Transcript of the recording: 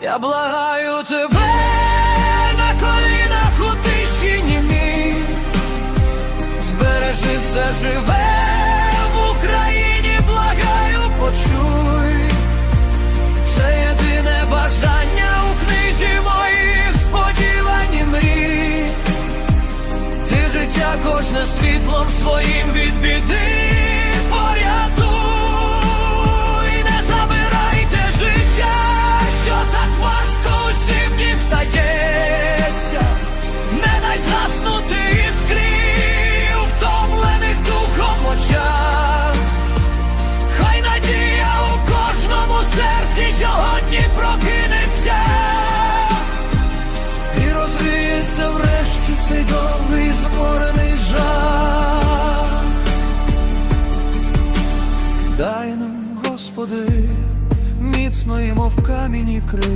Я благаю тебе на колінах у тиші німі Збережи все живе в Україні, благаю, почуй. Це єдине бажання у книзі моїх сподівань і мрій. Ти життя кожне світлом своїм розвіється врешті цей довгий зморений жах. Дай нам, Господи, міцно і мов камінь і крив.